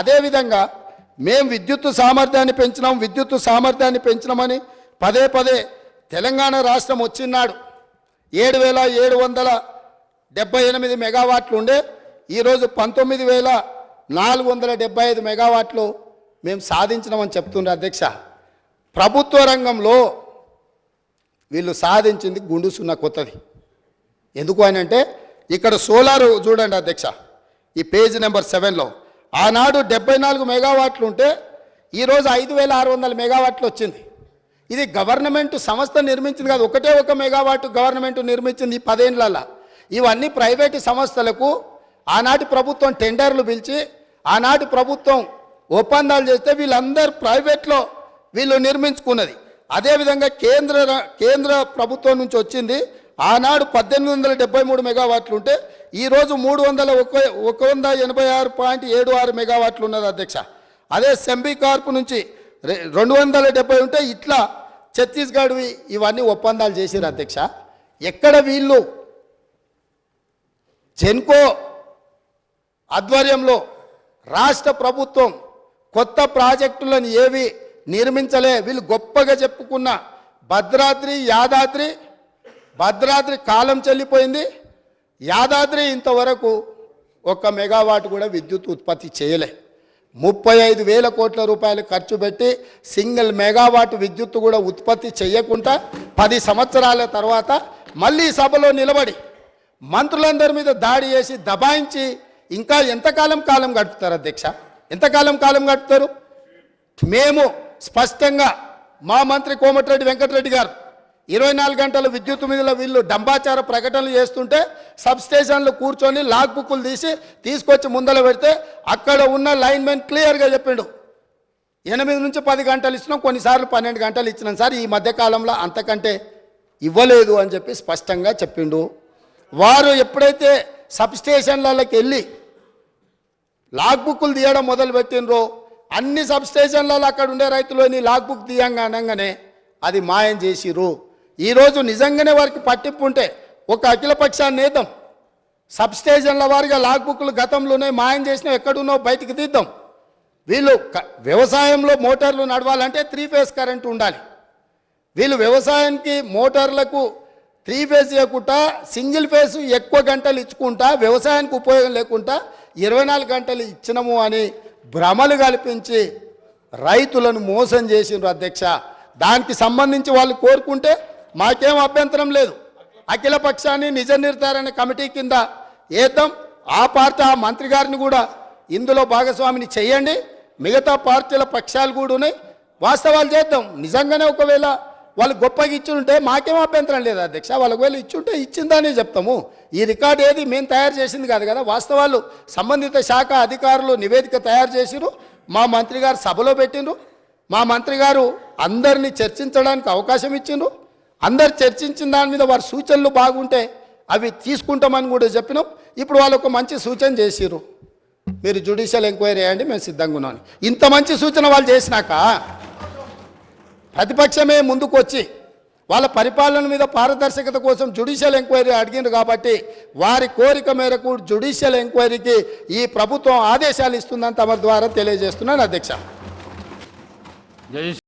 అదేవిధంగా మేము విద్యుత్ సామర్థ్యాన్ని పెంచినాం విద్యుత్ సామర్థ్యాన్ని పెంచినామని పదే పదే తెలంగాణ రాష్ట్రం వచ్చినాడు. ఏడు వేల ఏడు వందల డెబ్బై ఎనిమిది మెగావాట్లు ఉండే ఈరోజు పంతొమ్మిది వేల నాలుగు వందల డెబ్బై ఐదు మెగావాట్లు మేము సాధించినామని చెప్తుండ్రు అధ్యక్ష. ప్రభుత్వ రంగంలో వీళ్ళు సాధించింది గుండు సున్నా కొత్తది. ఎందుకు అని అంటే ఇక్కడ సోలార్ చూడండి అధ్యక్ష ఈ పేజ్ నెంబర్ సెవెన్లో. ఆనాడు డెబ్బై నాలుగు మెగావాట్లు ఉంటే ఈరోజు ఐదు వేల ఆరు వందల మెగావాట్లు వచ్చింది. ఇది గవర్నమెంట్ సంస్థ నిర్మించింది కాదు ఒకటే ఒక మెగావాట్ గవర్నమెంట్ నిర్మించింది ఈ పదేళ్ళల్లో ఇవన్నీ ప్రైవేటు సంస్థలకు ఆనాటి ప్రభుత్వం టెండర్లు పిలిచి ఆనాటి ప్రభుత్వం ఒప్పందాలు చేస్తే వీళ్ళందరూ ప్రైవేట్లో వీళ్ళు నిర్మించుకున్నది. అదేవిధంగా కేంద్ర కేంద్ర ప్రభుత్వం నుంచి వచ్చింది ఆనాడు పద్దెనిమిది వందల డెబ్బై మూడు మెగావాట్లు ఉంటే ఈరోజు మూడు వందల ఒక ఒక వంద ఎనభై ఆరు పాయింట్ ఏడు ఆరు మెగావాట్లు ఉన్నది అధ్యక్ష. అదే సెంబీ కార్పు నుంచి రె- రెండు వందల డెబ్బై ఉంటే ఇట్లా ఛత్తీస్గఢ్వి ఇవన్నీ ఒప్పందాలు చేసిరు అధ్యక్ష. ఎక్కడ వీళ్ళు జెన్కో ఆధ్వర్యంలో రాష్ట్ర ప్రభుత్వం కొత్త ప్రాజెక్టులను ఏవి నిర్మించలే వీళ్ళు గొప్పగా చెప్పుకున్న భద్రాద్రి యాదాద్రి భద్రాద్రి కాలం చెల్లిపోయింది. యాదాద్రి ఇంతవరకు ఒక్క మెగావాట్ కూడా విద్యుత్ ఉత్పత్తి చేయలే. ముప్పై ఐదు వేల కోట్ల రూపాయలు ఖర్చు పెట్టి సింగిల్ మెగావాట్ విద్యుత్ కూడా ఉత్పత్తి చేయకుండా పది సంవత్సరాల తర్వాత మళ్ళీ సభలో నిలబడి మంత్రులందరి మీద దాడి చేసి దబాయించి ఇంకా ఎంతకాలం కాలం గడుపుతారు అధ్యక్ష? ఎంతకాలం కాలం గడుపుతారు? మేము స్పష్టంగా మా మంత్రి కోమటిరెడ్డి వెంకటరెడ్డి గారు ఇరవై నాలుగు గంటల విద్యుత్ మీద వీళ్ళు డంబాచార ప్రకటనలు చేస్తుంటే సబ్ స్టేషన్లు కూర్చొని లాగ్ బుక్లు తీసి తీసుకొచ్చి ముందర పెడితే అక్కడ ఉన్న లైన్మెన్ క్లియర్గా చెప్పిండు. ఎనిమిది నుంచి పది గంటలు ఇచ్చినాం కొన్నిసార్లు పన్నెండు గంటలు ఇచ్చినాం. సార్ ఈ మధ్యకాలంలో అంతకంటే ఇవ్వలేదు అని చెప్పి స్పష్టంగా చెప్పిండు. వారు ఎప్పుడైతే సబ్ స్టేషన్లకి వెళ్ళి లాగ్ బుక్లు తీయడం మొదలుపెట్టినరో అన్ని సబ్ స్టేషన్లలో అక్కడ ఉండే రైతులు లాగ్ బుక్ తీయంగా అనగానే అది మాయం చేసిరు ఈరోజు నిజంగానే వారికి పట్టింపు ఉంటే ఒక అఖిలపక్షాన్ని నేద్దాం సబ్ స్టేషన్ల వారిగా లాగ్ బుక్లు గతంలోనే మాయం చేసినా ఎక్కడున్నో బయటికి తీద్దాం. వీళ్ళు వ్యవసాయంలో మోటార్లు నడవాలంటే త్రీ ఫేస్ కరెంట్ ఉండాలి. వీళ్ళు వ్యవసాయానికి మోటార్లకు త్రీ ఫేజ్ ఇవ్వకుండా సింగిల్ ఫేజ్ ఎక్కువ గంటలు ఇచ్చుకుంటా వ్యవసాయానికి ఉపయోగం లేకుండా ఇరవై నాలుగు గంటలు ఇచ్చినము అని భ్రమలు కల్పించి రైతులను మోసం చేసిండ్రు అధ్యక్ష. దానికి సంబంధించి వాళ్ళు కోరుకుంటే మాకేం అభ్యంతరం లేదు. అఖిల పక్షాన్ని నిజ నిర్ధారణ కమిటీ కింద ఏద్దాం. ఆ పార్టీ ఆ మంత్రి గారిని కూడా ఇందులో భాగస్వామిని చేయండి. మిగతా పార్టీల పక్షాలు కూడా ఉన్నాయి. వాస్తవాలు చేద్దాం. నిజంగానే ఒకవేళ వాళ్ళు గొప్పగా ఇచ్చుంటే మాకేం అభ్యంతరం లేదు. అధ్యక్ష వాళ్ళు ఒకవేళ ఇచ్చుంటే ఇచ్చిందనే చెప్తాము. ఈ రికార్డు ఏది మేము తయారు చేసింది కాదు కదా. వాస్తవాలు సంబంధిత శాఖ అధికారులు నివేదిక తయారు చేసిరు మా మంత్రి గారు సభలో పెట్టిండ్రు మా మంత్రి గారు అందరినీ చర్చించడానికి అవకాశం ఇచ్చిండ్రు. అందరు చర్చించిన దాని మీద వారి సూచనలు బాగుంటే అవి తీసుకుంటామని కూడా చెప్పినాం. ఇప్పుడు వాళ్ళు ఒక మంచి సూచన చేసిరు మీరు జ్యుడిషియల్ ఎంక్వైరీ చేయండి మేము సిద్ధంగా ఉన్నాం ఇంత మంచి సూచన వాళ్ళు చేసినాక ప్రతిపక్షమే ముందుకు వచ్చి వాళ్ళ పరిపాలన మీద పారదర్శకత కోసం జ్యుడిషియల్ ఎంక్వైరీ అడిగిండ్రు కాబట్టి వారి కోరిక మేరకు జ్యుడిషియల్ ఎంక్వైరీకి ఈ ప్రభుత్వం ఆదేశాలు ఇస్తుందని తమ ద్వారా తెలియజేస్తున్నాను అధ్యక్ష.